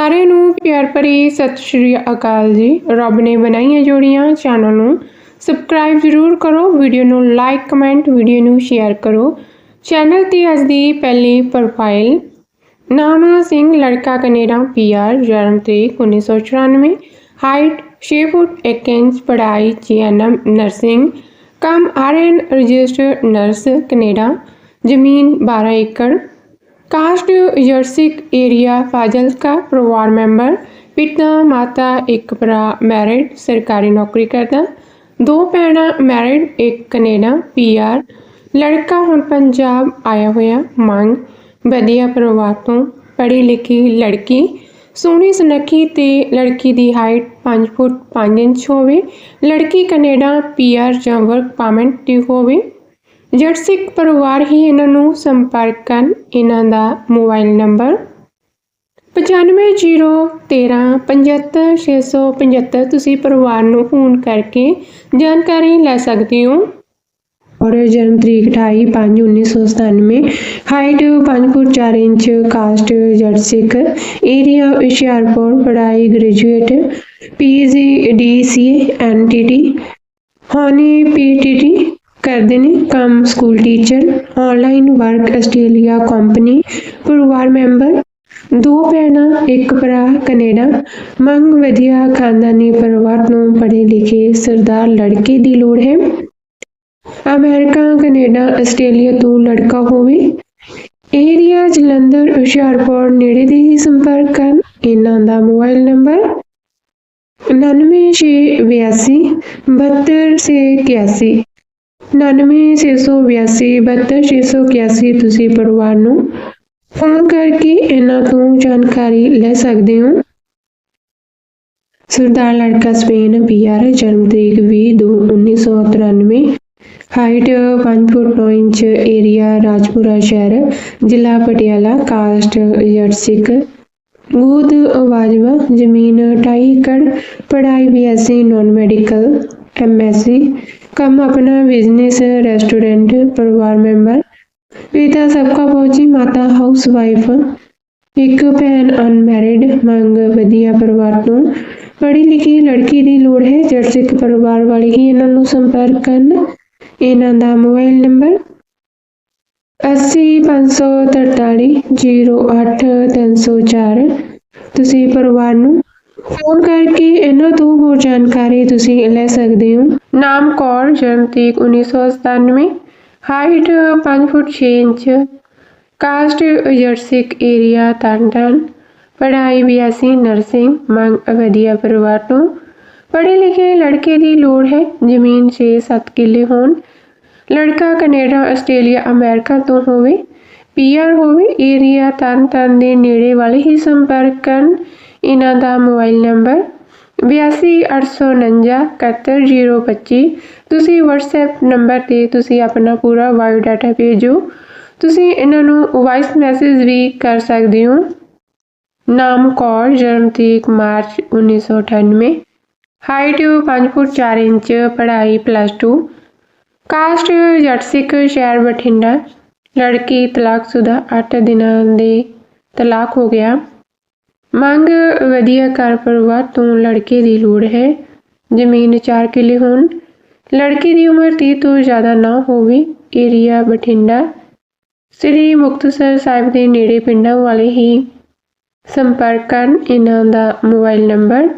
ਸਾਰਿਆਂ ਨੂੰ ਪਿਆਰ ਭਰੀ ਸਤਿ ਸ਼੍ਰੀ ਅਕਾਲ ਜੀ। ਰੱਬ ਨੇ ਬਣਾਈਆਂ ਜੋੜੀਆਂ ਚੈਨਲ ਨੂੰ ਸਬਸਕ੍ਰਾਈਬ ਜ਼ਰੂਰ ਕਰੋ, ਵੀਡੀਓ ਨੂੰ ਲਾਈਕ, ਕਮੈਂਟ, ਵੀਡੀਓ ਨੂੰ ਸ਼ੇਅਰ ਕਰੋ। ਚੈਨਲ ਤੇ ਅੱਜ ਦੀ ਪਹਿਲੀ ਪ੍ਰੋਫਾਈਲ ਨਾਮ ਸਿੰਘ, ਲੜਕਾ ਕੈਨੇਡਾ ਪੀਆਰ ਜਨਮ ਤਰੀਕ 1994 ਹਾਈਟ 6 ਫੁੱਟ 1 ਇੰਚ, ਪੜ੍ਹਾਈ ਜੀਐਨਐਮ ਨਰਸਿੰਗ, ਕੰਮ ਆਰਐਨ ਰਜਿਸਟਰਡ ਨਰਸ ਕੈਨੇਡਾ, ਜ਼ਮੀਨ 12 ਏਕੜ ਕਾਸਟ ਯਰਸਿਕ ਏਰੀਆ ਫਾਜ਼ਿਲਕਾ ਪਰਿਵਾਰ ਮੈਂਬਰ, ਪਿਤਾ, ਮਾਤਾ, ਇੱਕ ਭਰਾ ਮੈਰਿਡ ਸਰਕਾਰੀ ਨੌਕਰੀ ਕਰਦਾ। ਦੋ ਭੈਣਾਂ ਮੈਰਿਡ ਇੱਕ ਕੈਨੇਡਾ ਪੀਆਰ ਲੜਕਾ ਹੁਣ ਪੰਜਾਬ ਆਇਆ ਹੋਇਆ, ਮੰਗ। ਵਧੀਆ ਪਰਿਵਾਰ ਤੋਂ ਪੜ੍ਹੀ ਲਿਖੀ ਲੜਕੀ। ਸੋਹਣੀ ਸੁਨੱਖੀ ਤੇ ਲੜਕੀ ਦੀ ਹਾਈਟ 5 ਫੁੱਟ 5 ਇੰਚ ਹੋਵੇ। ਲੜਕੀ ਕੈਨੇਡਾ ਪੀਆਰ ਜਾਂ ਵਰਕ ਪਰਮਿਟ ਦੀ ਹੋਵੇ। ਜੱਟ ਸਿੱਖ ਪਰਿਵਾਰ ਹੀ ਇਹਨਾਂ ਨੂੰ ਸੰਪਰਕ ਕਰਨ, ਇਹਨਾਂ ਦਾ ਮੋਬਾਈਲ ਨੰਬਰ 9501375675 ਤੁਸੀਂ ਪਰਿਵਾਰ ਨੂੰ ਫੋਨ ਕਰਕੇ ਜਾਣਕਾਰੀ ਲੈ ਸਕਦੇ ਹੋ। ਔਰ ਜਨਮ ਤਰੀਕ 28/5/1997 ਹਾਈਟ 5 ਫੁੱਟ 4 ਇੰਚ ਕਾਸਟ ਜੱਟ ਸਿੱਖ ਏਰੀਆ ਹੁਸ਼ਿਆਰਪੁਰ, ਪੜ੍ਹਾਈ ਗ੍ਰੈਜੂਏਟ ਪੀਜੀ ਡੀਸੀ ਐਨਟੀਟੀ ਹਾਨੀ ਪੀਟੀਟੀ ਕਰਦੇ ਨੇ ਕੰਮ school teacher online work Australia company ਪਰਿਵਾਰ ਮੈਂਬਰ ਦੋ ਭੈਣਾਂ, ਇੱਕ ਭਰਾ, ਕੈਨੇਡਾ। ਮੰਗ ਵਧੀਆ ਖਾਨਦਾਨੀ ਪਰਿਵਾਰ ਨੂੰ ਪੜ੍ਹੇ ਲਿਖੇ ਸਰਦਾਰ ਲੜਕੇ ਦੀ ਲੋੜ ਹੈ। ਅਮਰੀਕਾ, ਕੈਨੇਡਾ, ਆਸਟ੍ਰੇਲੀਆ ਤੋਂ ਲੜਕਾ ਹੋਵੇ। ਏਰੀਆ ਜਲੰਧਰ, ਹੁਸ਼ਿਆਰਪੁਰ ਨੇੜੇ ਦੇ ਹੀ ਸੰਪਰਕ ਕਰਨ। ਇਹਨਾਂ ਦਾ ਮੋਬਾਈਲ ਨੰਬਰ 9682 99682 ਤੁਸੀਂ ਪਰਿਵਾਰ ਨੂੰ ਫੋਨ ਕਰਕੇ ਇਹਨਾਂ ਤੋਂ ਜਾਣਕਾਰੀ ਲੈ ਸਕਦੇ ਹੋ। ਸਰਦਾਰ ਲੜਕਾ ਸਪੇਨ ਪੀਆਰ ਜਨਮ ਤਰੀਕ 20/2/1993 height 5 foot 9 inch, area Rajpura ਸ਼ਹਿਰ, ਜ਼ਿਲ੍ਹਾ ਪਟਿਆਲਾ, ਕਾਸਟ ਜੱਟ ਸਿੱਖ। ਗੋਦ, ਵਾਜਵਾ, ਜ਼ਮੀਨ 2.5 ਏਕੜ, ਪੜ੍ਹਾਈ ਬੀਐਸਸੀ ਨਾਨ ਮੈਡੀਕਲ ਐਮਐਸਸੀ ਕੰਮ ਆਪਣਾ ਬਿਜ਼ਨਸ ਰੈਸਟੋਰੈਂਟ ਪਰਿਵਾਰ ਮੈਂਬਰ ਪਿਤਾ ਸਬਕਾ ਫੌਜੀ, ਮਾਤਾ ਹਾਊਸ ਵਾਈਫ ਇੱਕ ਭੈਣ ਅਨਮੈਰਿਡ ਮੰਗ ਵਧੀਆ ਪਰਿਵਾਰ ਤੋਂ। ਪੜ੍ਹੀ ਲਿਖੀ ਲੜਕੀ ਦੀ ਲੋੜ ਹੈ ਜੱਟ ਸਿੱਖ ਪਰਿਵਾਰ ਵਾਲੇ ਹੀ ਇਹਨਾਂ ਨੂੰ ਸੰਪਰਕ ਕਰਨ। ਇਹਨਾਂ ਦਾ ਮੋਬਾਈਲ ਨੰਬਰ 8053308304 ਤੁਸੀਂ ਪਰਿਵਾਰ ਨੂੰ ਫੋਨ ਕਰਕੇ ਇਹਨਾਂ ਤੋਂ ਹੋਰ ਜਾਣਕਾਰੀ ਤੁਸੀਂ ਲੈ ਸਕਦੇ ਹੋ ਨਾਮ ਕੌਰ ਜਨਮ ਤਰੀਕ 1997 ਹਾਈਟ 5 ਫੁੱਟ 6 ਇੰਚ ਕਾਸਟ ਜਰਸਿਕ ਏਰੀਆ ਤਰਨਤਾਰਨ ਪੜ੍ਹਾਈ ਬੀਐਸਸੀ ਨਰਸਿੰਗ ਮੰਗ ਵਧੀਆ ਪਰਿਵਾਰ ਤੋਂ ਪੜ੍ਹੇ ਲਿਖੇ ਲੜਕੇ ਦੀ ਲੋੜ ਹੈ ਜ਼ਮੀਨ 6-7 ਕਿੱਲੇ ਹੋਣ ਲੜਕਾ ਕੈਨੇਡਾ ਆਸਟ੍ਰੇਲੀਆ ਅਮਰੀਕਾ ਤੋਂ ਹੋਵੇ ਪੀਆਰ ਹੋਵੇ ਏਰੀਆ ਤਰਨਤਾਰਨ ਦੇ ਨੇੜੇ ਵਾਲੇ ਹੀ ਸੰਪਰਕ ਕਰਨ ਇਹਨਾਂ ਦਾ ਮੋਬਾਈਲ ਨੰਬਰ 8289971025 ਤੁਸੀਂ WhatsApp ਨੰਬਰ ਤੇ ਤੁਸੀਂ ਆਪਣਾ ਪੂਰਾ ਬਾਇਓਡਾਟਾ ਭੇਜੋ। ਤੁਸੀਂ ਇਹਨਾਂ ਨੂੰ ਵਾਇਸ ਮੈਸੇਜ ਵੀ ਕਰ ਸਕਦੇ ਹੋ। ਨਾਮ ਕੌਰ, ਜਨਮ ਤਰੀਕ ਮਾਰਚ 1998 ਹਾਈਟ 5 ਫੁੱਟ 4 ਇੰਚ, ਪੜ੍ਹਾਈ ਪਲੱਸ 2 ਕਾਸਟ ਜੱਟ, ਸਿੱਖ, ਸ਼ਹਿਰ, ਬਠਿੰਡਾ। ਲੜਕੀ ਤਲਾਕਸ਼ੁਦਾ 8 ਦਿਨਾਂ ਦੇ ਤਲਾਕ ਹੋ ਗਿਆ। ਮੰਗ ਵਧੀਆ ਘਰ ਪਰਿਵਾਰ ਤੋਂ ਲੜਕੇ ਦੀ ਲੋੜ ਹੈ। ਜ਼ਮੀਨ 4 ਕਿੱਲੇ ਹੋਣ। ਲੜਕੇ ਦੀ ਉਮਰ 30 ਤੋਂ ਜ਼ਿਆਦਾ ਨਾ ਹੋਵੇ ਏਰੀਆ ਬਠਿੰਡਾ ਸ੍ਰੀ ਮੁਕਤਸਰ ਸਾਹਿਬ ਦੇ ਨੇੜੇ ਪਿੰਡਾਂ ਵਾਲੇ ਹੀ ਸੰਪਰਕ ਕਰਨ ਇਹਨਾਂ ਦਾ ਮੋਬਾਈਲ ਨੰਬਰ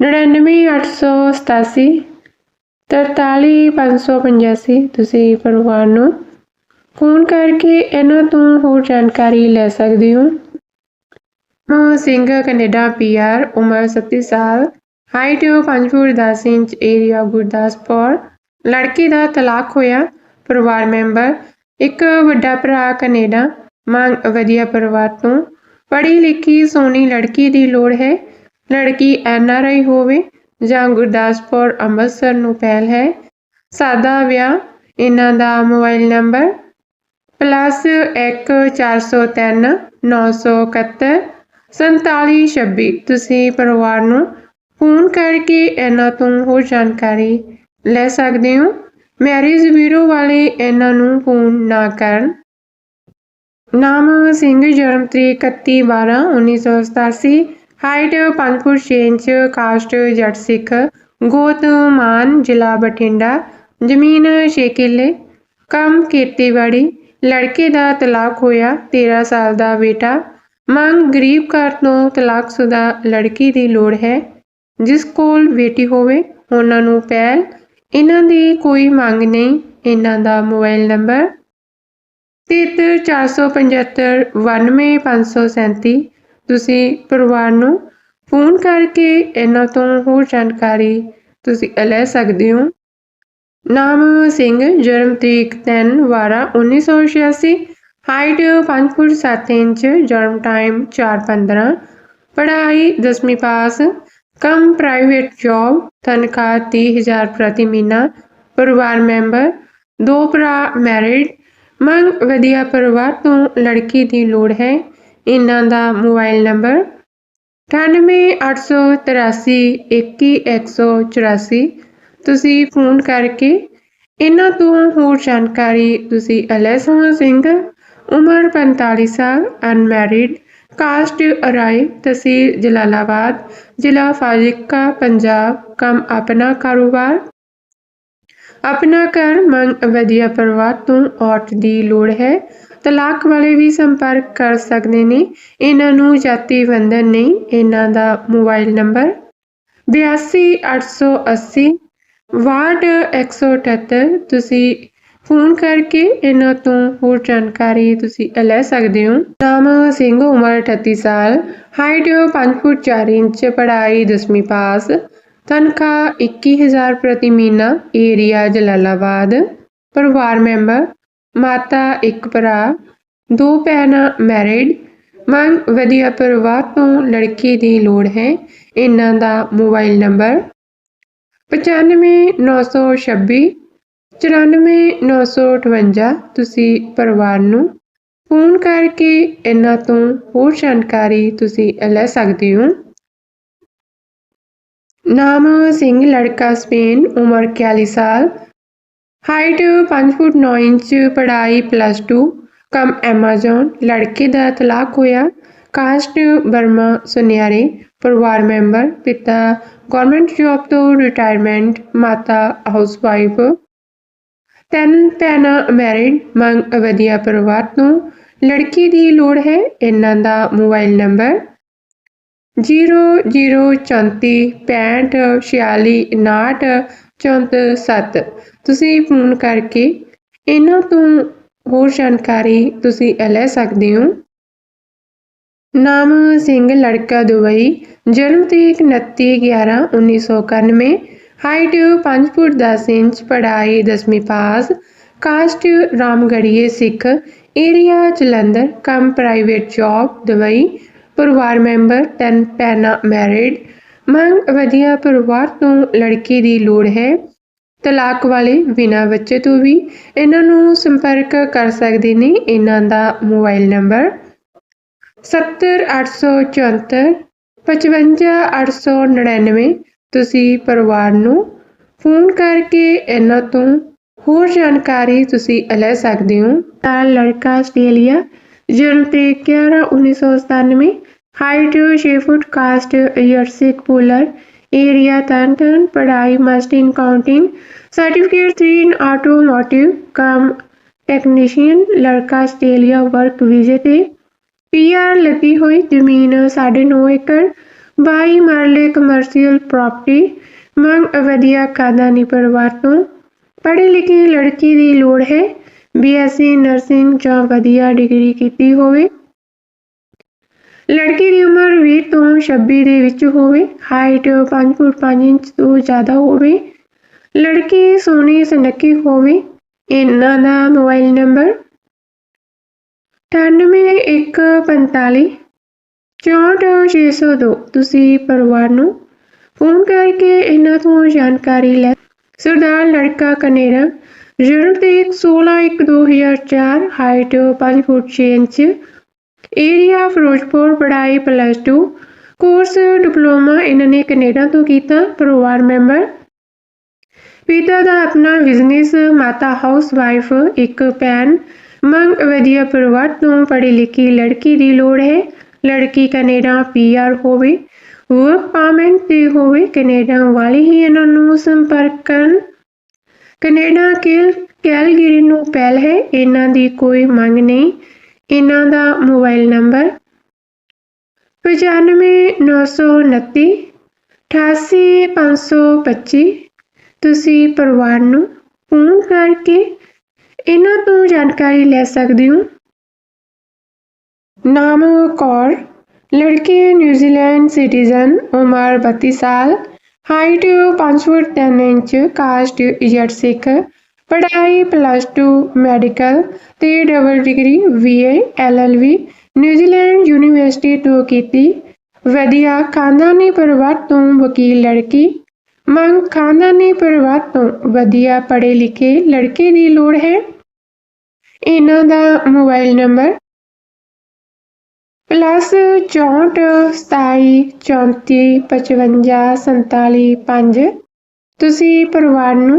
99887 43585 ਤੁਸੀਂ ਪਰਿਵਾਰ ਨੂੰ ਫੋਨ ਕਰਕੇ ਇਹਨਾਂ ਤੋਂ ਹੋਰ ਜਾਣਕਾਰੀ ਲੈ ਸਕਦੇ ਹੋ। ਹਾਂ ਸਿੰਘ ਕੈਨੇਡਾ ਪੀਆਰ ਉਮਰ 37 ਸਾਲ, height 5 foot 10 inch, area Gurdaspur. ਲੜਕੀ ਦਾ ਤਲਾਕ ਹੋਇਆ, ਪਰਿਵਾਰ ਮੈਂਬਰ। ਇੱਕ ਵੱਡਾ ਭਰਾ ਕੈਨੇਡਾ ਮੰਗ ਵਧੀਆ ਪਰਿਵਾਰ ਤੋਂ। ਪੜ੍ਹੀ ਲਿਖੀ ਸੋਹਣੀ ਲੜਕੀ ਦੀ ਲੋੜ ਹੈ। ਲੜਕੀ ਐਨ ਆਰ ਆਈ ਹੋਵੇ ਜਾਂ ਗੁਰਦਾਸਪੁਰ ਅੰਮ੍ਰਿਤਸਰ ਨੂੰ ਪਹਿਲ ਹੈ। ਸਾਦਾ ਵਿਆਹ, ਇਹਨਾਂ ਦਾ ਮੋਬਾਈਲ ਨੰਬਰ। ਪਲੱਸ 1 403 971 4726 ਤੁਸੀਂ ਪਰਿਵਾਰ ਨੂੰ ਫੋਨ ਕਰਕੇ ਇਹਨਾਂ ਤੋਂ ਹੋਰ ਜਾਣਕਾਰੀ ਲੈ ਸਕਦੇ ਹੋ। ਮੈਰਿਜ ਬਿਊਰੋ ਵਾਲੇ ਇਹਨਾਂ ਨੂੰ ਫੋਨ ਨਾ ਕਰਨ। ਨਾਮ ਸਿੰਘ, ਜਨਮ ਤਰੀਕ 31 12 1987 ਹਾਈਟ 5 ਫੁੱਟ 6 ਇੰਚ, ਕਾਸਟ ਜੱਟ ਸਿੱਖ, ਗੋਤ ਮਾਨ, ਜ਼ਿਲ੍ਹਾ ਬਠਿੰਡਾ, ਜ਼ਮੀਨ 6 ਕਿੱਲੇ, ਕੰਮ ਖੇਤੀਬਾੜੀ, ਲੜਕੇ ਦਾ ਤਲਾਕ ਹੋਇਆ 13 ਸਾਲ ਦਾ ਬੇਟਾ ਮੰਗ ਗਰੀਬ ਘਰ ਤੋਂ ਤਲਾਕਸ਼ੁਦਾ ਲੜਕੀ ਦੀ ਲੋੜ ਹੈ। ਜਿਸ ਕੋਲ ਬੇਟੀ ਹੋਵੇ, ਉਹਨਾਂ ਨੂੰ ਪਹਿਲ ਇਹਨਾਂ ਦੀ ਕੋਈ ਮੰਗ ਨਹੀਂ, ਇਹਨਾਂ ਦਾ ਮੋਬਾਈਲ ਨੰਬਰ। 73 ਤੁਸੀਂ ਪਰਿਵਾਰ ਨੂੰ ਫੋਨ ਕਰਕੇ ਇਹਨਾਂ ਤੋਂ ਹੋਰ ਜਾਣਕਾਰੀ ਤੁਸੀਂ ਲੈ ਸਕਦੇ ਹੋ। ਨਾਮ ਸਿੰਘ, ਜਨਮ ਤਰੀਕ 3 12 1986 ਹਾਈਟ 5 ਫੁੱਟ 7 ਇੰਚ, ਜਨਮ ਟਾਈਮ 4:15 ਪੜ੍ਹਾਈ 10ਵੀਂ ਪਾਸ, ਕੰਮ ਪ੍ਰਾਈਵੇਟ ਜੌਬ ਤਨਖਾਹ 30000 ਪ੍ਰਤੀ ਮਹੀਨਾ, ਪਰਿਵਾਰ ਮੈਂਬਰ ਦੋ ਭਰਾ ਮੈਰਿਡ ਮੰਗ ਵਧੀਆ ਪਰਿਵਾਰ ਤੋਂ ਲੜਕੀ ਦੀ ਲੋੜ ਹੈ, ਇਹਨਾਂ ਦਾ ਮੋਬਾਈਲ ਨੰਬਰ 9883311184 ਤੁਸੀਂ ਫੋਨ ਕਰਕੇ ਇਹਨਾਂ ਤੋਂ ਹੋਰ ਜਾਣਕਾਰੀ ਤੁਸੀਂ ਅਲੈਸਾ ਸਿੰਘ ਉਮਰ 45 ਸਾਲ ਅਨਮੈਰਿਡ ਕਾਸਟ ਅਰਾਈ ਤਹਿਸੀਲ ਜਲਾਲਾਬਾਦ, ਜ਼ਿਲ੍ਹਾ ਫਾਜ਼ਿਲਕਾ, ਪੰਜਾਬ, ਕੰਮ ਆਪਣਾ ਕਾਰੋਬਾਰ। ਆਪਣਾ ਘਰ ਮੰਗ ਵਧੀਆ ਪਰਿਵਾਰ ਤੋਂ ਔਰਤ ਦੀ ਲੋੜ ਹੈ। ਤਲਾਕ ਵਾਲੇ ਵੀ ਸੰਪਰਕ ਕਰ ਸਕਦੇ ਨੇ। ਇਹਨਾਂ ਨੂੰ ਜਾਤੀ ਬੰਧਨ ਨਹੀਂ, ਇਹਨਾਂ ਦਾ ਮੋਬਾਈਲ ਨੰਬਰ 82880 ਵਾਰਡ 178 ਤੁਸੀਂ ਫੋਨ ਕਰਕੇ ਇਹਨਾਂ ਤੋਂ ਹੋਰ ਜਾਣਕਾਰੀ ਤੁਸੀਂ ਲੈ ਸਕਦੇ ਹੋ। ਨਾਮ ਸਿੰਘ, ਉਮਰ 38 ਸਾਲ ਹਾਈਟ 5 ਫੁੱਟ 4 ਇੰਚ, ਪੜ੍ਹਾਈ 10ਵੀਂ ਪਾਸ, ਤਨਖਾਹ 21000 ਪ੍ਰਤੀ ਮਹੀਨਾ ਏਰੀਆ ਜਲਾਲਾਬਾਦ, ਪਰਿਵਾਰ ਮੈਂਬਰ, ਮਾਤਾ ਇੱਕ ਭਰਾ, ਦੋ ਭੈਣਾਂ ਮੈਰਿਡ ਮੰਗ ਵਧੀਆ ਪਰਿਵਾਰ ਤੋਂ ਲੜਕੀ ਦੀ ਲੋੜ ਹੈ। ਇਹਨਾਂ ਦਾ ਮੋਬਾਈਲ ਨੰਬਰ 95926 94958 ਤੁਸੀਂ ਪਰਿਵਾਰ ਨੂੰ ਫੋਨ ਕਰਕੇ ਇਹਨਾਂ ਤੋਂ ਹੋਰ ਜਾਣਕਾਰੀ ਤੁਸੀਂ ਲੈ ਸਕਦੇ ਹੋ। ਨਾਮ ਸਿੰਘ, ਲੜਕਾ ਸਪੇਨ, ਉਮਰ 41 ਸਾਲ। ਹਾਈਟ 5 ਫੁੱਟ 9 ਇੰਚ, ਪੜ੍ਹਾਈ ਪਲੱਸ 2 ਕੰਮ ਐਮਾਜ਼ਨ ਲੜਕੇ ਦਾ ਤਲਾਕ ਹੋਇਆ। ਕਾਸਟ ਬਰਮਾ ਸੁਨਿਆਰੇ, ਪਰਿਵਾਰ ਮੈਂਬਰ ਪਿਤਾ ਗਵਰਨਮੈਂਟ ਜੌਬ ਤੋਂ ਰਿਟਾਇਰਮੈਂਟ ਮਾਤਾ ਹਾਊਸਵਾਈਫ ਤਿੰਨ ਭੈਣਾਂ ਮੈਰਿਡ ਮੰਗ ਵਧੀਆ ਪਰਿਵਾਰ ਤੋਂ। ਲੜਕੀ ਦੀ ਲੋੜ ਹੈ, ਇਹਨਾਂ ਦਾ ਮੋਬਾਈਲ ਨੰਬਰ 0046546 ਤੁਸੀਂ ਫੋਨ ਕਰਕੇ ਇਹਨਾਂ ਤੋਂ ਹੋਰ ਜਾਣਕਾਰੀ ਤੁਸੀਂ ਲੈ ਸਕਦੇ ਹੋ। ਨਾਮ ਸਿੰਘ, ਲੜਕਾ ਦੁਬਈ, ਜਨਮ ਤਰੀਕ 29 11 1991 ਹਾਈਟ 5 ਫੁੱਟ 10 ਇੰਚ ਪੜ੍ਹਾਈ 10ਵੀਂ pass caste Ramgarhia Sikh area Jalandhar ਕੰਮ ਪ੍ਰਾਈਵੇਟ ਜੌਬ ਦਵਾਈ ਪਰਿਵਾਰ ਮੈਂਬਰ ਤਿੰਨ ਪੈਨਾ ਮੈਰਿਡ ਮੰਗ ਵਧੀਆ ਪਰਿਵਾਰ ਤੋਂ ਲੜਕੀ ਦੀ ਲੋੜ ਹੈ ਤਲਾਕ ਵਾਲੇ ਬਿਨਾਂ ਬੱਚੇ ਤੋਂ ਵੀ ਇਹਨਾਂ ਨੂੰ ਸੰਪਰਕ ਕਰ ਸਕਦੇ ਨੇ ਇਹਨਾਂ ਦਾ ਮੋਬਾਈਲ ਨੰਬਰ 70874 55899 ਤੁਸੀਂ ਪਰਿਵਾਰ ਨੂੰ ਫੋਨ ਕਰਕੇ ਇਹਨਾਂ ਤੋਂ ਹੋਰ ਜਾਣਕਾਰੀ ਤੁਸੀਂ ਲੈ ਸਕਦੇ ਹੋ। ਤਾਂ ਲੜਕਾ ਆਸਟ੍ਰੇਲੀਆ, ਜਨਮ ਤਰੀਕ 11 1997 ਹਾਈਟ 6 ਫੁੱਟ, ਕਾਸਟ ਯਰਸਿਕ ਪੂਲਰ, ਏਰੀਆ ਤਨਤਨ ਪੜ੍ਹਾਈ must in counting certificate 3 in automotive, cum technician, ਲੜਕਾ ਆਸਟ੍ਰੇਲੀਆ, ਵਰਕ ਵੀਜ਼ੇ ਤੇ ਪੀਆਰ ਲੱਗੀ ਹੋਈ ਜ਼ਮੀਨ 9.5 ਏਕੜ 22 ਮਰਲੇ ਕਮਰਸ਼ੀਅਲ ਪ੍ਰਾਪਰਟੀ ਮੰਗ ਵਧੀਆ ਖਾਨਦਾਨੀ ਪਰਿਵਾਰ ਤੋਂ। ਪੜ੍ਹੀ ਲਿਖੀ ਲੜਕੀ ਦੀ ਲੋੜ ਹੈ ਬੀਐਸਸੀ ਨਰਸਿੰਗ ਜਾਂ ਵਧੀਆ ਡਿਗਰੀ ਕੀਤੀ ਹੋਵੇ। ਲੜਕੀ ਦੀ ਉਮਰ 20 ਤੋਂ 26 ਦੇ ਵਿੱਚ ਹੋਵੇ ਹਾਈਟ 5 ਫੁੱਟ 5 ਇੰਚ ਤੋਂ ਜ਼ਿਆਦਾ ਹੋਵੇ। ਲੜਕੀ ਸੋਹਣੀ ਸੁਨੱਖੀ ਹੋਵੇ, ਇਹਨਾਂ ਦਾ ਮੋਬਾਈਲ ਨੰਬਰ। 9815 64602 ਤੁਸੀਂ ਪਰਿਵਾਰ ਨੂੰ ਫੋਨ ਕਰਕੇ ਇਹਨਾਂ ਤੋਂ ਜਾਣਕਾਰੀ ਲੈ। ਸਰਦਾਰ ਲੜਕਾ ਕਨੇਡਾ ਜਨਮ ਤਰੀਕ 16/1/2004 height 5 foot 6 inch area Firozpur, ਪੜ੍ਹਾਈ ਪਲੱਸ 2 ਕੋਰਸ ਡਿਪਲੋਮਾ ਇਹਨਾਂ ਨੇ ਕੈਨੇਡਾ ਤੋਂ ਕੀਤਾ, ਪਰਿਵਾਰ ਮੈਂਬਰ ਪਿਤਾ ਦਾ ਆਪਣਾ ਬਿਜ਼ਨਸ ਮਾਤਾ ਹਾਊਸ ਵਾਈਫ ਇੱਕ ਭੈਣ। ਮੰਗ ਵਧੀਆ ਪਰਿਵਾਰ ਤੋਂ ਪੜ੍ਹੀ ਲਿਖੀ ਲੜਕੀ ਦੀ ਲੋੜ ਹੈ। ਲੜਕੀ ਕੈਨੇਡਾ ਪੀਆਰ ਹੋਵੇ ਵਰਕ ਪਰਮਿਟ ਤੇ ਹੋਵੇ, ਕੈਨੇਡਾ ਵਾਲੇ ਹੀ ਇਹਨਾਂ ਨੂੰ ਸੰਪਰਕ ਕਰਨ। ਕੈਨੇਡਾ ਕੇਲ, ਕੈਲਗਰੀ ਨੂੰ ਪਹਿਲ ਹੈ, ਇਹਨਾਂ ਦੀ ਕੋਈ ਮੰਗ ਨਹੀਂ। ਇਹਨਾਂ ਦਾ ਮੋਬਾਈਲ ਨੰਬਰ 95929 88525 ਤੁਸੀਂ ਪਰਿਵਾਰ ਨੂੰ ਫੋਨ ਕਰਕੇ ਇਹਨਾਂ ਤੋਂ ਜਾਣਕਾਰੀ ਲੈ ਸਕਦੇ ਹੋ। ਨਾਮ ਕੌਰ, ਲੜਕੀ ਨਿਊਜ਼ੀਲੈਂਡ ਸਿਟੀਜ਼ਨ, ਉਮਰ 32 ਸਾਲ, ਹਾਈਟ 5 ਫੁੱਟ 3 ਇੰਚ, ਕਾਸਟ ਜੱਟ ਸਿੱਖ, ਪੜ੍ਹਾਈ ਪਲੱਸ 2 ਮੈਡੀਕਲ ਤੇ double degree BA LLB New Zealand university ਤੋਂ ਕੀਤੀ। ਵਧੀਆ ਖਾਨਦਾਨੀ ਪਰਿਵਾਰ ਤੋਂ ਵਕੀਲ ਲੜਕੀ। ਮੰਗ ਖਾਨਦਾਨੀ ਪਰਿਵਾਰ ਤੋਂ ਵਧੀਆ ਪੜ੍ਹੇ ਲਿਖੇ ਲੜਕੇ ਦੀ ਲੋੜ ਹੈ। ਇਹਨਾਂ ਦਾ ਮੋਬਾਈਲ ਨੰਬਰ ਪਲੱਸ 64 27 34 55 47 5 ਤੁਸੀਂ ਪਰਿਵਾਰ ਨੂੰ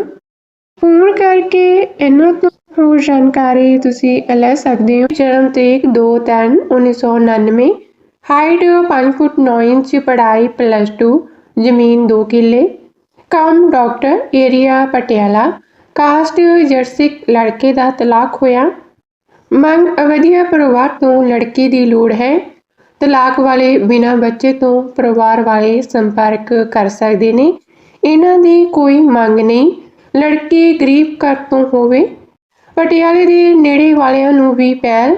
ਫੋਨ ਕਰਕੇ ਇਹਨਾਂ ਤੋਂ ਹੋਰ ਜਾਣਕਾਰੀ ਤੁਸੀਂ ਲੈ ਸਕਦੇ ਹੋ। ਜਨਮ ਤਰੀਕ 2 3 1999 ਹਾਈਟ 5 ਫੁੱਟ 9 ਇੰਚ, ਪੜ੍ਹਾਈ ਪਲੱਸ 2 ਜ਼ਮੀਨ 2 ਕਿੱਲੇ। ਕੰਮ ਡਾਕਟਰ ਏਰੀਆ ਪਟਿਆਲਾ। ਕਾਸਟ ਜਰਸਿਕ ਲੜਕੇ ਦਾ ਤਲਾਕ ਹੋਇਆ। ਮੰਗ ਵਧੀਆ ਪਰਿਵਾਰ ਤੋਂ ਲੜਕੀ ਦੀ ਲੋੜ ਹੈ। ਤਲਾਕ ਵਾਲੇ ਬਿਨਾਂ ਬੱਚੇ ਤੋਂ ਪਰਿਵਾਰ ਵਾਲੇ ਸੰਪਰਕ ਕਰ ਸਕਦੇ ਨੇ। ਇਹਨਾਂ ਦੀ ਕੋਈ ਮੰਗ ਨਹੀਂ। ਲੜਕੀ ਗਰੀਬ ਘਰ ਤੋਂ ਹੋਵੇ। ਪਟਿਆਲੇ ਦੇ ਨੇੜੇ ਵਾਲਿਆਂ ਨੂੰ ਵੀ ਪਹਿਲ।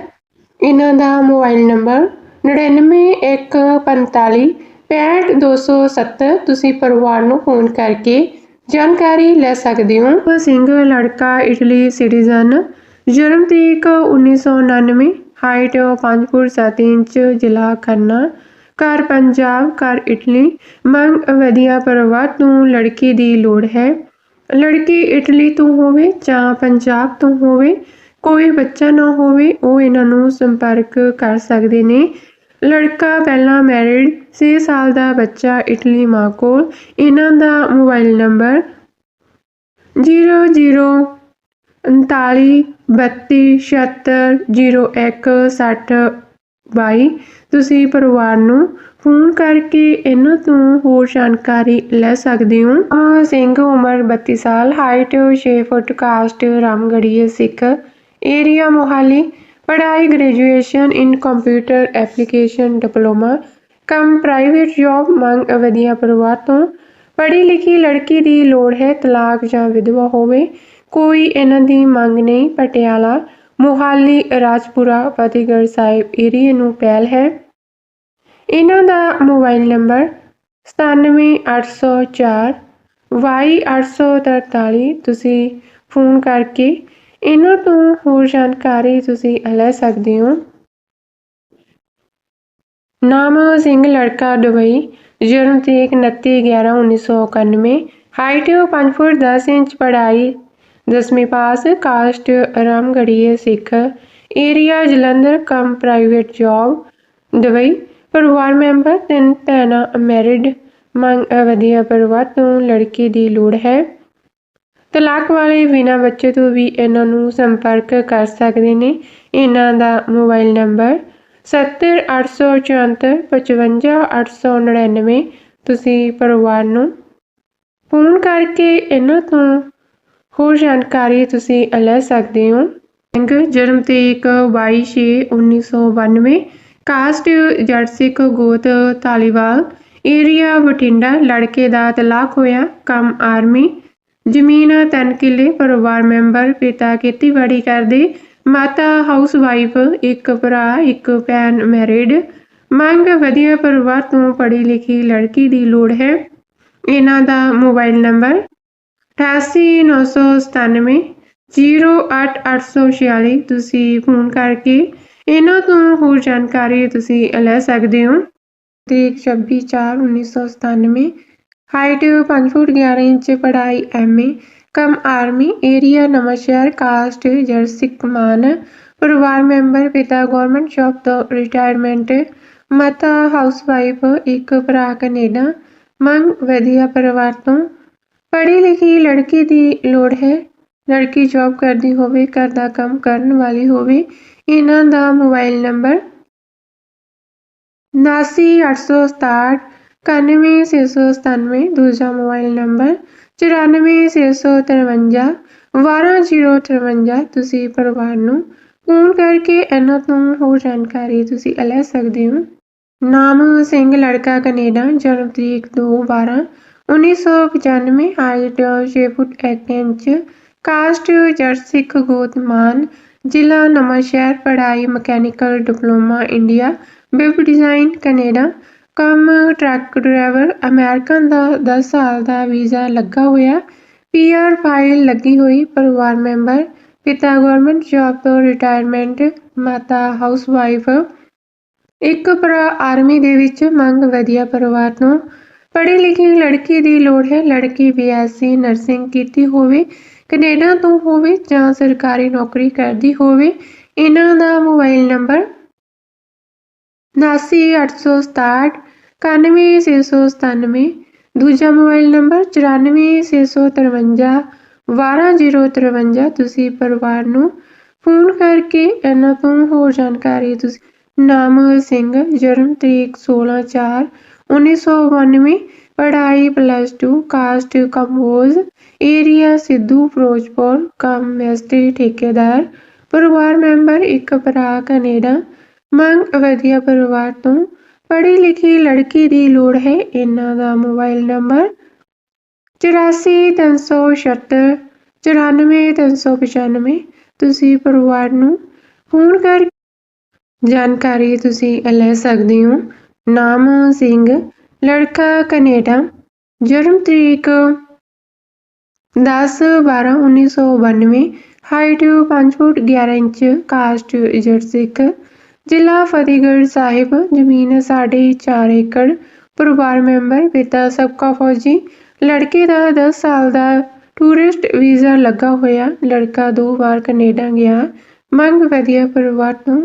ਇਹਨਾਂ ਦਾ ਮੋਬਾਈਲ ਨੰਬਰ 99145 65270 ਤੁਸੀਂ ਪਰਿਵਾਰ ਨੂੰ ਫੋਨ ਕਰਕੇ ਜਾਣਕਾਰੀ ਲੈ ਸਕਦੇ ਹੋ। ਸਿੰਘ ਲੜਕਾ, ਇਟਲੀ ਸਿਟੀਜ਼ਨ। ਜਨਮ ਤਰੀਕ 1999 ਹਾਈਟ 5 ਫੁੱਟ 7 ਇੰਚ, ਜ਼ਿਲ੍ਹਾ ਖੰਨਾ। ਘਰ ਪੰਜਾਬ, ਘਰ ਇਟਲੀ। ਮੰਗ ਵਧੀਆ ਪਰਿਵਾਰ ਤੋਂ ਲੜਕੀ ਦੀ ਲੋੜ ਹੈ। ਲੜਕੀ ਇਟਲੀ ਤੋਂ ਹੋਵੇ ਜਾਂ ਪੰਜਾਬ ਤੋਂ ਹੋਵੇ, ਕੋਈ ਬੱਚਾ ਨਾ ਹੋਵੇ, ਉਹ ਇਹਨਾਂ ਨੂੰ ਸੰਪਰਕ ਕਰ ਸਕਦੇ ਨੇ। ਲੜਕਾ ਪਹਿਲਾਂ ਮੈਰਿਡ 6 ਸਾਲ ਦਾ ਬੱਚਾ ਇਟਲੀ ਮਾਂ ਕੋਲ। ਇਹਨਾਂ ਦਾ ਮੋਬਾਈਲ ਨੰਬਰ 00 39 32 76 01 60 22 ਤੁਸੀਂ ਪਰਿਵਾਰ ਨੂੰ ਫੋਨ ਕਰਕੇ ਇਹਨਾਂ ਤੋਂ ਹੋਰ ਜਾਣਕਾਰੀ ਲੈ ਸਕਦੇ ਹੋ। ਆ ਸਿੰਘ ਉਮਰ 32 ਸਾਲ, height 6 foot, caste Ramgarhia Sikh, area Mohali, ਪੜ੍ਹਾਈ, graduation in computer application, diploma, ਕੰਮ, ਪ੍ਰਾਈਵੇਟ ਜੌਬ, ਮੰਗ ਵਧੀਆ ਪਰਿਵਾਰ ਤੋਂ। ਪੜ੍ਹੀ ਲਿਖੀ ਲੜਕੀ ਦੀ ਲੋੜ ਹੈ, ਤਲਾਕ ਜਾਂ ਵਿਧਵਾ ਹੋਵੇ। ਕੋਈ ਇਹਨਾਂ ਦੀ ਮੰਗ ਨਹੀਂ, ਪਟਿਆਲਾ, ਮੋਹਾਲੀ, ਰਾਜਪੁਰਾ, ਫਤਿਹਗੜ੍ਹ ਸਾਹਿਬ ਏਰੀਏ ਨੂੰ ਪਹਿਲ ਹੈ। ਇਹਨਾਂ ਦਾ ਮੋਬਾਈਲ ਨੰਬਰ 97804 Y843 ਤੁਸੀਂ ਫੋਨ ਕਰਕੇ ਇਹਨਾਂ ਤੋਂ ਹੋਰ ਜਾਣਕਾਰੀ ਤੁਸੀਂ ਲੈ ਸਕਦੇ ਹੋ। ਨਾਮ ਸਿੰਘ ਲੜਕਾ, ਦੁਬਈ, ਜਨਮ ਤਰੀਕ 29 11 1991 ਹਾਈਟ 5 ਫੁੱਟ 10 ਇੰਚ, ਪੜ੍ਹਾਈ ਦਸਵੀਂ pass caste Ramgarhia Sikh area Jalandhar ਕਮ ਪ੍ਰਾਈਵੇਟ ਜੌਬ ਦੁਬਈ। ਪਰਿਵਾਰ ਮੈਂਬਰ ਤਿੰਨ ਭੈਣਾਂ ਮੈਰਿਡ ਮੰਗ ਵਧੀਆ ਪਰਿਵਾਰ ਤੋਂ ਲੜਕੀ ਦੀ ਲੋੜ ਹੈ। ਤਲਾਕ ਵਾਲੇ ਬਿਨਾਂ ਬੱਚੇ ਤੋਂ ਵੀ ਇਹਨਾਂ ਨੂੰ ਸੰਪਰਕ ਕਰ ਸਕਦੇ ਨੇ। ਇਹਨਾਂ ਦਾ ਮੋਬਾਈਲ ਨੰਬਰ 70834 55899 ਤੁਸੀਂ ਪਰਿਵਾਰ ਨੂੰ ਫੋਨ ਕਰਕੇ ਇਹਨਾਂ ਤੋਂ ਹੋਰ ਜਾਣਕਾਰੀ ਤੁਸੀਂ ਲੈ ਸਕਦੇ ਹੋ। ਸਿੰਘ ਜਨਮ ਤਰੀਕ 22/6/1992 ਕਾਸਟ ਜੱਟ ਸਿੱਖ ਗੋਤ ਤਾਲੀਵਾਲ ਏਰੀਆ ਬਠਿੰਡਾ, ਲੜਕੇ ਦਾ ਤਲਾਕ ਹੋਇਆ, ਕੰਮ ਆਰਮੀ, ਜ਼ਮੀਨ ਤਿੰਨ ਕਿੱਲੇ, ਪਰਿਵਾਰ ਮੈਂਬਰ, ਪਿਤਾ ਖੇਤੀਬਾੜੀ ਕਰਦੇ, ਮਾਤਾ ਹਾਊਸ ਵਾਈਫ ਇੱਕ ਭਰਾ, ਇੱਕ ਭੈਣ ਮੈਰਿਡ। ਮੰਗ ਵਧੀਆ ਪਰਿਵਾਰ ਤੋਂ ਪੜ੍ਹੀ ਲਿਖੀ ਲੜਕੀ ਦੀ ਲੋੜ ਹੈ। ਇਹਨਾਂ ਦਾ ਮੋਬਾਈਲ ਨੰਬਰ 88997 08846 ਤੁਸੀਂ ਫੋਨ ਕਰਕੇ ਇਹਨਾਂ ਤੋਂ ਹੋਰ ਜਾਣਕਾਰੀ ਤੁਸੀਂ ਲੈ ਸਕਦੇ ਹੋ। ਤਰੀਕ 26/4/1997 ਹਾਈਟ 5 ਫੁੱਟ 11 ਇੰਚ, ਪੜ੍ਹਾਈ MA cum army area Nawanshahr caste ਜਰਸਿਕ ਮਾਨ, ਪਰਿਵਾਰ ਮੈਂਬਰ, ਪਿਤਾ ਗਵਰਨਮੈਂਟ ਜੌਬ ਤੋਂ ਰਿਟਾਇਰਮੈਂਟ ਮਾਤਾ ਹਾਊਸਵਾਈਫ ਇੱਕ ਭਰਾ ਕੈਨੇਡਾ, ਮੰਗ ਵਧੀਆ ਪਰਿਵਾਰ ਤੋਂ ਪੜ੍ਹੀ ਲਿਖੀ ਲੜਕੀ ਦੀ ਲੋੜ ਹੈ। ਲੜਕੀ ਜੌਬ ਕਰਦੀ ਹੋਵੇ, ਘਰ ਦਾ ਕੰਮ ਕਰਨ ਵਾਲੀ ਹੋਵੇ, ਇਹਨਾਂ ਦਾ ਮੋਬਾਈਲ ਨੰਬਰ 798667 91697 ਦੂਜਾ ਮੋਬਾਈਲ ਨੰਬਰ 94653 12053 ਤੁਸੀਂ ਪਰਿਵਾਰ ਨੂੰ ਫੋਨ ਕਰਕੇ ਇਹਨਾਂ ਤੋਂ ਹੋਰ ਜਾਣਕਾਰੀ ਤੁਸੀਂ ਲੈ ਸਕਦੇ ਹੋ। ਨਾਮ ਸਿੰਘ, ਲੜਕਾ ਕੈਨੇਡਾ, ਜਨਮ ਤਰੀਕ 2/12 1995 ਹਾਈਟ 6 ਫੁੱਟ 1 ਇੰਚ ਕਾਸਟ ਜੱਟ ਸਿੱਖ ਗੋਤਮਾਨ ਜ਼ਿਲ੍ਹਾ ਨਵਾਂਸ਼ਹਿਰ, ਪੜ੍ਹਾਈ mechanical diploma India, web design Canada. ਕੰਮ ਟਰੱਕ ਡਰਾਈਵਰ ਅਮਰੀਕਨ ਦਾ 10 ਸਾਲ ਦਾ ਵੀਜ਼ਾ ਲੱਗਾ ਹੋਇਆ। ਪੀਆਰ ਫਾਈਲ ਲੱਗੀ ਹੋਈ, ਪਰਿਵਾਰ ਮੈਂਬਰ, ਪਿਤਾ ਗਵਰਨਮੈਂਟ ਜੌਬ ਤੋਂ ਰਿਟਾਇਰਮੈਂਟ, ਮਾਤਾ ਹਾਊਸਵਾਈਫ। ਇੱਕ ਭਰਾ ਆਰਮੀ ਦੇ ਵਿੱਚ, ਮੰਗ ਵਧੀਆ ਪਰਿਵਾਰ ਤੋਂ। ਪੜ੍ਹੀ ਲਿਖੀ ਲੜਕੀ ਦੀ ਲੋੜ ਹੈ। ਲੜਕੀ ਬੀਐਸਸੀ ਨਰਸਿੰਗ ਕੀਤੀ ਹੋਵੇ, ਕੈਨੇਡਾ ਤੋਂ ਹੋਵੇ ਜਾਂ ਸਰਕਾਰੀ ਨੌਕਰੀ ਕਰਦੀ ਹੋਵੇ, ਇਹਨਾਂ ਦਾ ਮੋਬਾਈਲ ਨੰਬਰ 798667 91697 ਦੂਜਾ ਮੋਬਾਈਲ ਨੰਬਰ 94653 12053 ਤੁਸੀਂ ਪਰਿਵਾਰ ਨੂੰ ਫੋਨ ਕਰਕੇ ਇਹਨਾਂ ਤੋਂ ਹੋਰ ਜਾਣਕਾਰੀ ਤੁਸੀਂ ਨਾਮ ਸਿੰਘ, ਜਨਮ ਤਰੀਕ 16 1992 ਪੜ੍ਹਾਈ plus 2 caste Kamboj area Sidhu Firozpur, ਕੰਮ ਮਿਸਤਰੀ ਠੇਕੇਦਾਰ, ਪਰਿਵਾਰ ਮੈਂਬਰ ਇੱਕ ਭਰਾ ਕੈਨੇਡਾ, ਮੰਗ ਵਧੀਆ ਪਰਿਵਾਰ ਤੋਂ, ਪੜ੍ਹੀ ਲਿਖੀ ਲੜਕੀ ਦੀ ਲੋੜ ਹੈ, ਇਹਨਾਂ ਦਾ ਮੋਬਾਈਲ ਨੰਬਰ 8436 94395 ਤੁਸੀਂ ਪਰਿਵਾਰ ਨੂੰ ਫੋਨ ਕਰ ਜਾਣਕਾਰੀ ਤੁਸੀਂ ਲੈ ਸਕਦੇ ਹੋ। ਨਾਮ ਸਿੰਘ, ਲੜਕਾ ਕੈਨੇਡਾ, ਜਨਮ ਤਰੀਕ 10 12 1992 ਹਾਈਟ 5 ਫੁੱਟ 11 ਇੰਚ ਕਾਸਟ ਜੱਟ ਸਿੱਖ, ਜ਼ਿਲ੍ਹਾ ਫਤਿਹਗੜ੍ਹ ਸਾਹਿਬ, ਜ਼ਮੀਨ ਸਾਢੇ 4 ਏਕੜ, ਪਰਿਵਾਰ ਮੈਂਬਰ, ਪਿਤਾ ਸਬਕਾ ਫੌਜੀ, ਲੜਕੇ ਦਾ 10 ਸਾਲ ਦਾ ਟੂਰਿਸਟ ਵੀਜ਼ਾ ਲੱਗਾ ਹੋਇਆ, ਲੜਕਾ ਦੋ ਵਾਰ ਕੈਨੇਡਾ ਗਿਆ, ਮੰਗ ਵਧੀਆ ਪਰਿਵਾਰ ਤੋਂ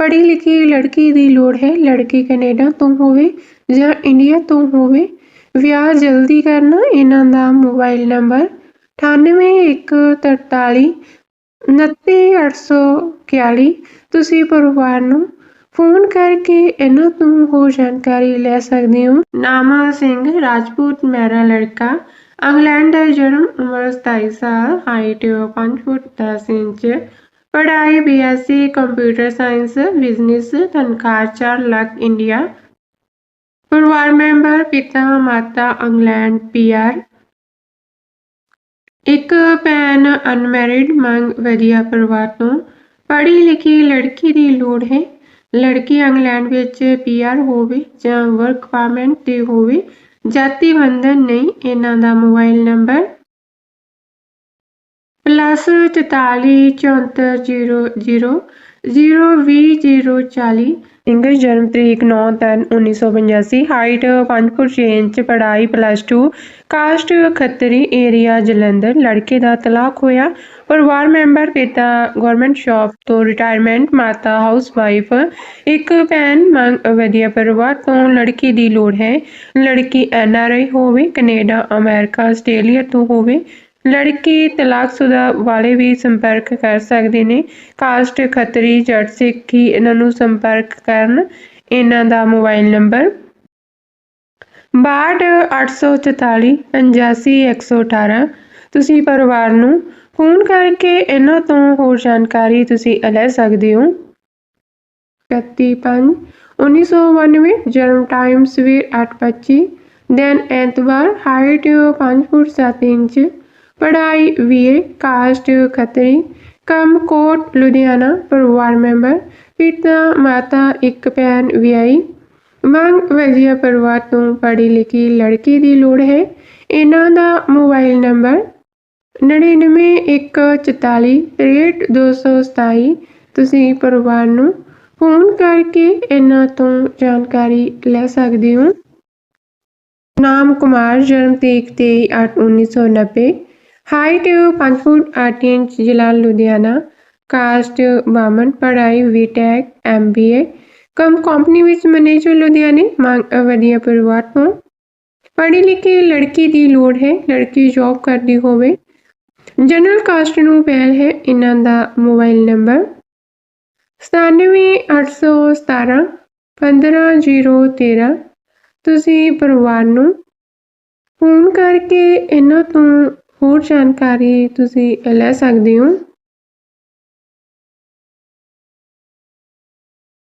ਪੜ੍ਹੀ ਲਿਖੀ ਲੜਕੀ ਦੀ ਲੋੜ ਹੈ। ਲੜਕੀ ਕੈਨੇਡਾ ਤੋਂ ਹੋਵੇ ਜਾਂ ਇੰਡੀਆ ਤੋਂ ਹੋਵੇ, ਵਿਆਹ ਜਲਦੀ ਕਰਨਾ ਇਹਨਾਂ ਦਾ ਮੋਬਾਈਲ ਨੰਬਰ 9814 29841 ਤੁਸੀਂ ਪਰਿਵਾਰ ਨੂੰ ਫੋਨ ਕਰਕੇ ਇਹਨਾਂ ਤੋਂ ਹੋਰ ਜਾਣਕਾਰੀ ਲੈ ਸਕਦੇ ਹੋ। ਨਾਮਾ ਸਿੰਘ, ਰਾਜਪੂਤ ਮੇਰਾ ਲੜਕਾ। ਇੰਗਲੈਂਡ ਦਾ ਜਨਮ ਉਮਰ 27 ਸਾਲ, ਹਾਈਟ 5 ਫੁੱਟ 10 ਇੰਚ। ਪੜ੍ਹਾਈ ਬੀਐਸਸੀ ਕੰਪਿਊਟਰ ਸਾਇੰਸ ਬਿਜ਼ਨਸ ਤਨਖਾਹ 4 ਲੱਖ ਇੰਡੀਆ ਪਰਿਵਾਰ ਮੈਂਬਰ, ਪਿਤਾ, ਮਾਤਾ, ਇੰਗਲੈਂਡ ਪੀਆਰ ਇੱਕ ਭੈਣ ਅਨਮੈਰਿਡ ਮੰਗ ਵਧੀਆ ਪਰਿਵਾਰ ਤੋਂ। ਪੜ੍ਹੀ ਲਿਖੀ ਲੜਕੀ ਦੀ ਲੋੜ ਹੈ। ਲੜਕੀ ਇੰਗਲੈਂਡ ਵਿੱਚ ਪੀਆਰ ਹੋਵੇ ਜਾਂ ਵਰਕ ਪਰਮਿਟ ਤੇ ਹੋਵੇ। ਜਾਤੀ ਬੰਧਨ ਨਹੀਂ, ਇਹਨਾਂ ਦਾ ਮੋਬਾਈਲ ਨੰਬਰ ਪਲੱਸ 44 7400 02040 ਇੰਗਲਿਸ਼ ਜਨਮ ਤਰੀਕ 9 ਤਿੰਨ 1985 ਹਾਈਟ 5 ਫੁੱਟ 6 ਇੰਚ, ਪੜ੍ਹਾਈ plus 2 caste Khatri area Jalandhar. ਲੜਕੇ ਦਾ ਤਲਾਕ ਹੋਇਆ। ਪਰਿਵਾਰ ਮੈਂਬਰ ਪਿਤਾ ਗਵਰਨਮੈਂਟ ਸ਼ਾਪ ਤੋਂ ਰਿਟਾਇਰਮੈਂਟ ਮਾਤਾ ਹਾਊਸ ਵਾਈਫ ਇੱਕ ਭੈਣ ਮੰਗ ਵਧੀਆ ਪਰਿਵਾਰ ਤੋਂ ਲੜਕੀ ਦੀ ਲੋੜ ਹੈ। ਲੜਕੀ ਐਨਆਰਆਈ ਹੋਵੇ, ਕੈਨੇਡਾ, ਅਮਰੀਕਾ, ਆਸਟ੍ਰੇਲੀਆ ਤੋਂ ਹੋਵੇ। ਲੜਕੀ ਤਲਾਕਸ਼ੁਦਾ ਵਾਲੇ ਵੀ ਸੰਪਰਕ ਕਰ ਸਕਦੇ ਨੇ। ਕਾਸਟ ਖੱਤਰੀ ਜੱਟ ਸਿੱਖੀ ਇਹਨਾਂ ਨੂੰ ਸੰਪਰਕ ਕਰਨ ਇਹਨਾਂ ਦਾ ਮੋਬਾਈਲ ਨੰਬਰ 6284 85118 ਤੁਸੀਂ ਪਰਿਵਾਰ ਨੂੰ ਫੋਨ ਕਰਕੇ ਇਹਨਾਂ ਤੋਂ ਹੋਰ ਜਾਣਕਾਰੀ ਤੁਸੀਂ ਲੈ ਸਕਦੇ ਹੋ। 31 1992 ਜਨਮ ਟਾਈਮ ਸਵੇਰ 8:25 ਦਿਨ ਐਤਵਾਰ ਹਾਈਟ 5 ਫੁੱਟ 7 ਇੰਚ ਪੜ੍ਹਾਈ ਵੀਏ ਕਾਸਟ ਖਤਰੀ। ਕੰਮਕੋਟ ਲੁਧਿਆਣਾ, ਪਰਿਵਾਰ ਮੈਂਬਰ। ਪਿਤਾ, ਮਾਤਾ, ਇੱਕ ਭੈਣ, ਵਿਆਹੀ। ਮੰਗ ਵਧੀਆ ਪਰਿਵਾਰ ਤੋਂ ਪੜ੍ਹੀ ਲਿਖੀ ਲੜਕੀ ਦੀ ਲੋੜ ਹੈ। ਇਹਨਾਂ ਦਾ ਮੋਬਾਈਲ ਨੰਬਰ 9914463227 ਤੁਸੀਂ ਪਰਿਵਾਰ ਨੂੰ ਫੋਨ ਕਰਕੇ ਇਹਨਾਂ ਤੋਂ ਜਾਣਕਾਰੀ ਲੈ ਸਕਦੇ ਹੋ। ਨਾਮ ਕੁਮਾਰ, ਜਨਮ ਤਰੀਕ 23/8/1990 ਹਾਈਟ 5 ਫੁੱਟ 8 ਇੰਚ ਜ਼ਿਲ੍ਹਾ ਲੁਧਿਆਣਾ ਕਾਸਟ ਬਾਮਨ ਪੜ੍ਹਾਈ ਬੀਟੈਕ ਐਮਬੀਏ ਕੰਮ ਕੰਪਨੀ ਵਿੱਚ ਮੈਨੇਜਰ ਲੁਧਿਆਣੇ ਮੰਗ ਵਧੀਆ ਪਰਿਵਾਰ ਤੋਂ ਪੜ੍ਹੀ ਲਿਖੀ ਲੜਕੀ ਦੀ ਲੋੜ ਹੈ ਲੜਕੀ ਜੌਬ ਕਰਦੀ ਹੋਵੇ ਜਨਰਲ ਕਾਸਟ ਨੂੰ ਪਹਿਲ ਹੈ ਇਹਨਾਂ ਦਾ ਮੋਬਾਈਲ ਨੰਬਰ 978117 15013 ਤੁਸੀਂ ਪਰਿਵਾਰ ਨੂੰ ਫੋਨ ਕਰਕੇ ਇਹਨਾਂ ਤੋਂ ਹੋਰ ਜਾਣਕਾਰੀ ਤੁਸੀਂ ਲੈ ਸਕਦੇ ਹੋ।